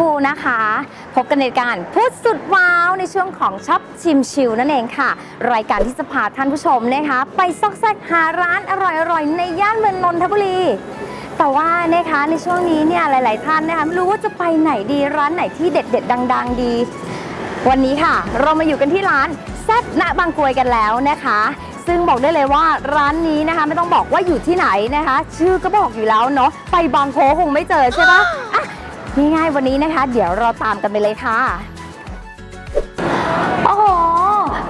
บูนะคะ พบกันในการพูดสุดว้าวในช่วงของช็อปชิมชิลนั่นเองค่ะ รายการที่จะพาท่านผู้ชมนะคะ ไปซอกแซกหาร้านอร่อยๆ ในย่านเมืองนนทบุรีแต่ว่านะคะในช่วงนี้เนี่ยหลาย ๆ ท่านนะคะไม่รู้ว่าจะไปไหนดีร้านไหนที่เด็ด ๆ ดัง ๆ ดี วันนี้ค่ะ เรามาอยู่กันที่ร้านแซ่บณบางกรวยกันแล้วนะคะ ซึ่งบอกได้เลยว่าร้านนี้นะคะไม่ต้องบอกว่าอยู่ที่ไหนนะคะ ชื่อก็บอกอยู่แล้วเนาะไปบางโพคงไม่เจอใช่ปะอะ ง่ายๆวันนี้นะคะ เดี๋ยวเราตามกันไปเลยค่ะ โอ้โห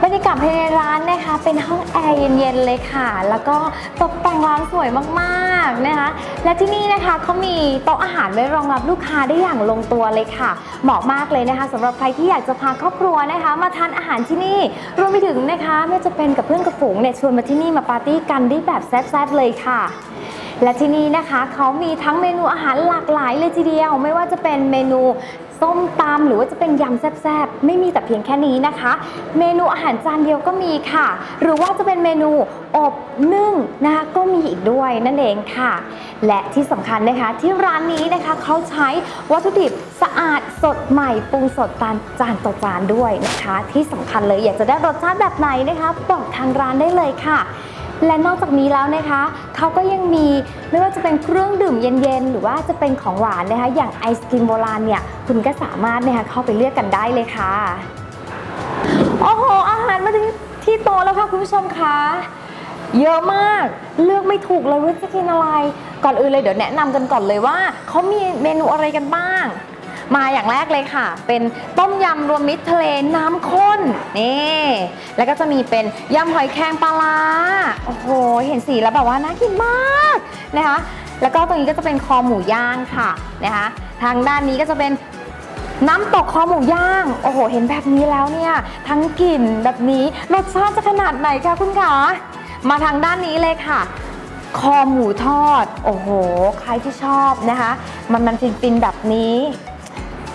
บรรยากาศภายในร้านนะคะ เป็นห้องแอร์เย็นๆเลยค่ะ แล้วก็ตกแต่งร้านสวยมากๆนะคะ และที่นี่นะคะเขามีโต๊ะอาหารไว้รองรับลูกค้าได้อย่างลงตัวเลยค่ะ เหมาะมากเลยนะคะสำหรับใครที่อยากจะพาครอบครัวนะคะ มาทานอาหารที่นี่รวมไปถึงนะคะไม่ว่าจะเป็นกับเพื่อนกับฝูงเนี่ยชวนมาที่นี่มาปาร์ตี้กันได้แบบแซ่บๆเลยค่ะ และที่นี่นะคะเขามีทั้งเมนูอาหารหลากหลายเลยทีเดียว ไม่ว่าจะเป็นเมนูส้มตำหรือว่าจะเป็นยำแซ่บๆ ไม่มีแต่เพียงแค่นี้นะคะ เมนูอาหารจานเดียวก็มีค่ะ หรือว่าจะเป็นเมนูอบนึ่งนะคะก็มีอีกด้วยนั่นเองค่ะ และที่สำคัญนะคะที่ร้านนี้นะคะเขาใช้วัตถุดิบสะอาดสดใหม่ปรุงสดตามจานต่อจานด้วยนะคะ ที่สำคัญเลยอยากจะได้รสชาติแบบไหนนะคะบอกทางร้านได้เลยค่ะ และนอกจากนี้แล้วนะคะเขาก็ยังมีไม่ว่าจะเป็นเครื่องดื่มเย็นๆ หรือว่าจะเป็นของหวานนะคะอย่างไอศกรีมโบราณเนี่ยคุณก็สามารถนะคะเข้าไปเลือกกันได้เลยค่ะโอ้โหอาหารมาถึงที่โต๊ะแล้วค่ะคุณผู้ชมคะเยอะมากเลือกไม่ถูกเลยว่าจะกินอะไร ก่อนอื่นเลยเดี๋ยวแนะนำกันก่อนเลยว่าเขามีเมนูอะไรกันบ้าง มาอย่างแรกเลยค่ะ เป็นต้มยำรวมมิตรทะเลน้ำข้นนี่แล้วก็จะมีเป็นยำหอยแครงปลาร้าโอ้โหเห็นสีแล้วแบบว่าน่ากินมากนะคะ แล้วก็ตรงนี้ก็จะเป็นคอหมูย่างค่ะนะคะ ทางด้านนี้ก็จะเป็นน้ำตกคอหมูย่าง โอ้โห เห็นแบบนี้แล้วเนี่ย ทั้งกลิ่นแบบนี้ รสชาติจะขนาดไหนคะคุณคะ มาทางด้านนี้เลยค่ะ คอหมูทอด โอ้โห ใครที่ชอบนะคะ มันมันฟินๆแบบนี้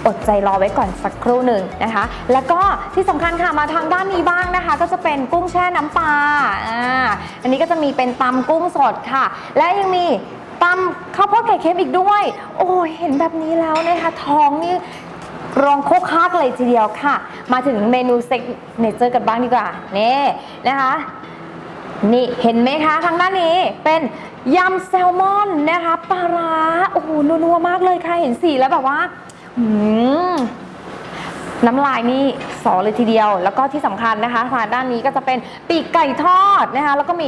อดใจรอไว้ก่อนสักครู่หนึ่งนะคะ แล้วก็ที่สำคัญค่ะมาทางด้านนี้บ้างนะคะ ก็จะเป็นกุ้งแช่น้ำปลาอ่าอันนี้ก็จะมีเป็นตำกุ้งสดค่ะ และยังมีตำข้าวโพดไข่เค็มอีกด้วย โอ้ยเห็นแบบนี้แล้วนะคะท้องนี่รองโคกคากเลยทีเดียวค่ะ มาถึงเมนูเซ็กเนเจอร์กันบ้างดีกว่านี่นะคะนี่เห็นไหมคะทางด้านนี้เป็นยำแซลมอนนะคะปลาร้าโอ้โหนัวๆมากเลยค่ะเห็นสีแล้วแบบว่า หืมน้ำลายนี่สอเลยทีเดียว แล้วก็ที่สำคัญนะคะทางด้านนี้ก็จะเป็นปีกไก่ทอดนะคะ แล้วก็มี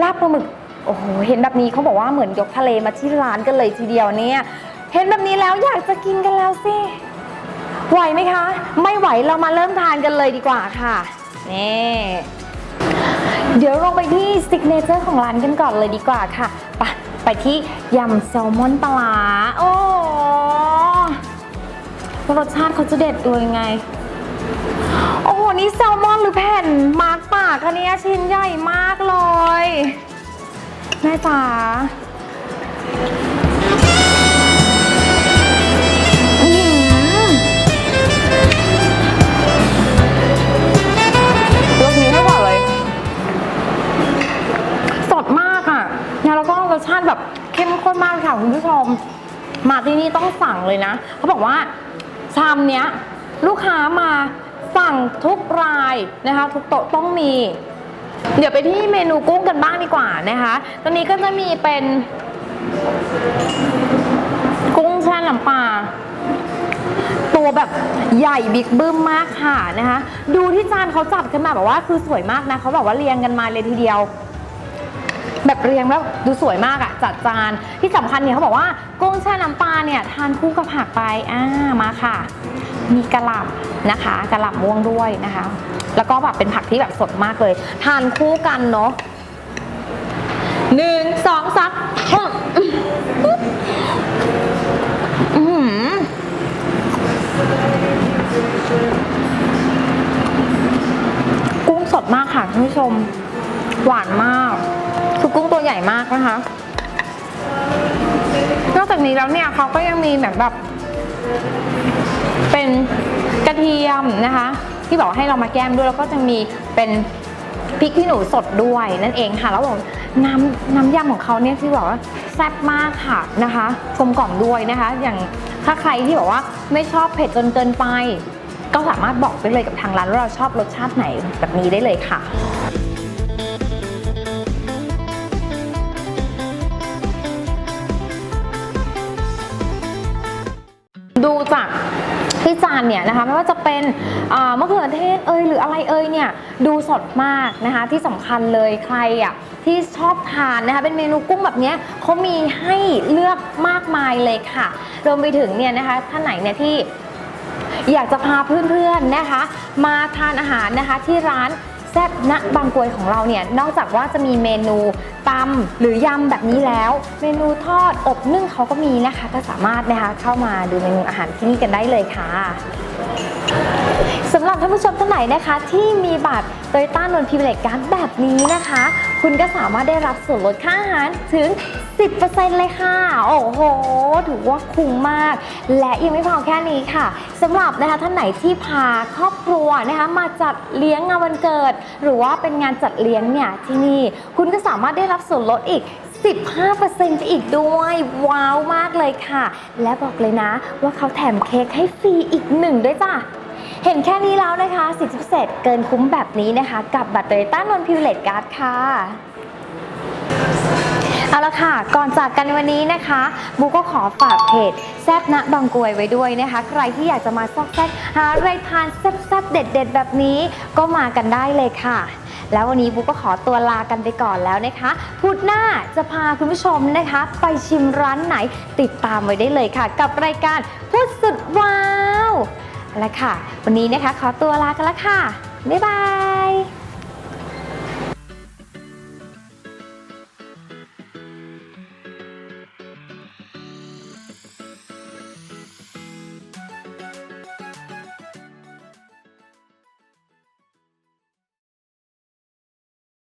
ลาบปลาหมึกโอ้โหเห็นแบบนี้เขาบอกว่าเหมือนยกทะเลมาที่ร้านกันเลยทีเดียวเนี่ยเห็นแบบนี้แล้วอยากจะกินกันแล้วสิไหวไหมคะ ไม่ไหวเรามาเริ่มทานกันเลยดีกว่าค่ะนี่เดี๋ยวลงไปที่ซิกเนเจอร์ของร้านกันก่อนเลยดีกว่าค่ะไปไปที่ยำแซลมอนปลาโอ้าติเขาจะเด็ดตัวยังไง โอ้โห นี่แซลมอนหรือแผ่นมาร์กปากคะเนี่ยชิ้นใหญ่มากเลยแม่จ๋าอื้อหือรสนี้ให้ก่อนเลย สดมากอะนะแล้วก็รสชาติแบบเข้มข้นมากค่ะคุณผู้ชม มาที่นี่ต้องสั่งเลยนะ เขาบอกว่า ชามเนี้ยลูกค้ามาสั่งทุกรายนะคะ ทุกโต๊ะต้องมี เดี๋ยวไปที่เมนูกุ้งกันบ้างดีกว่านะคะตอนนี้ก็จะมีเป็น กุ้งแช่น้ำปลาตัวแบบใหญ่บิ๊กบึ้มมากค่ะนะคะ ดูที่จานเขาจัดกันมาแบบว่าคือสวยมากนะเขาแบบว่าเรียงกันมาเลยทีเดียว แบบเรียงแล้วดูสวยมากอะจัดจานที่สำคัญเนี่ยเขาบอกว่ากุ้งแช่น้ำปลาเนี่ยทานคู่กับผักไปอ่ามาค่ะ มีกระหล่ำนะคะกระหล่ำม่วงด้วยนะคะ แล้วก็แบบเป็นผักที่แบบสดมากเลย ทานคู่กันเนาะหนึ่งสองสามฮึ่มอื้อหือกุ้งสดมากค่ะท่านผู้ชม หวานมาก คือกุ้งตัวใหญ่มากนะคะ นอกจากนี้แล้วเนี่ยเขาก็ยังมีแบบแบบ เป็นกระเทียมนะคะ ที่บอกว่าให้เรามาแก้มด้วยแล้วก็จะมีเป็นพริกขี้หนูสดด้วยนั่นเองค่ะ แล้วบอกน้ำน้ำยำของเขาเนี่ยที่บอกว่าแซ่บมากค่ะนะคะกลมกล่อมด้วยนะคะ อย่างถ้าใครที่บอกว่าไม่ชอบเผ็ดจนเกินไป ก็สามารถบอกได้เลยกับทางร้านว่าเราชอบรสชาติไหนแบบนี้ได้เลยค่ะานเนี่ยนะคะไม่ว่าจะเป็นมะเขือเทศเอยหรืออะไรเอยเนี่ยดูสดมากนะคะที่สำคัญเลยใครอะที่ชอบทานนะคะเป็นเมนูกุ้งแบบนี้เขามีให้เลือกมากมายเลยค่ะรวมไปถึงเนี่ยนะคะท่านไหนเนี่ยที่อยากจะพาเพื่อนๆนะคะ มาทานอาหารนะคะที่ร้าน แซ่บณบางกรวยของเราเนี่ยนอกจากว่าจะมีเมนูตำหรือยำแบบนี้แล้ว เมนูทอดอบนึ่งเขาก็มีนะคะ ก็สามารถนะคะเข้ามาดูเมนูอาหารที่นี่กันได้เลยค่ะสำหรับท่านผู้ชมท่านไหนนะคะ ที่มีบัตรโตโยต้านนพิเวเลตการ์ดแบบนี้นะคะ คุณก็สามารถได้รับส่วนลดค่าอาหารถึง 10%เลยค่ะ โอ้โห ถือว่าคุ้มมาก และยังไม่พอแค่นี้ค่ะสำหรับนะคะท่านไหนที่พาครอบครัวนะคะมาจัดเลี้ยงงานวันเกิด หรือว่าเป็นงานจัดเลี้ยงเนี่ยที่นี่ คุณก็สามารถได้รับส่วนลดอีก15%อีกด้วย ว้าวมากเลยค่ะ และบอกเลยนะ ว่าเขาแถมเค้กให้ฟรีอีกหนึ่งด้วยจ้ะเห็นแค่นี้แล้วนะคะสิทธิพิเศษเกินคุ้มแบบนี้นะคะ กับบัตรโตโยต้านนพิวเลตการ์ดค่ะ เอาละค่ะ ก่อนจากกันวันนี้นะคะ บูก็ขอฝากเพจแซบณบางกวยไว้ด้วยนะคะ ใครที่อยากจะมาซอกแซกหาอะไรทานแซบๆเด็ด ๆ แบบนี้ก็มากันได้เลยค่ะ แล้ววันนี้บูก็ขอตัวลากันไปก่อนแล้วนะคะพุธหน้าจะพาคุณผู้ชมนะคะ ไปชิมร้านไหนติดตามไว้ได้เลยค่ะ กับรายการพูดสุดว้าวเอาละค่ะ วันนี้นะคะขอตัวลากันละค่ะบ๊ายบาย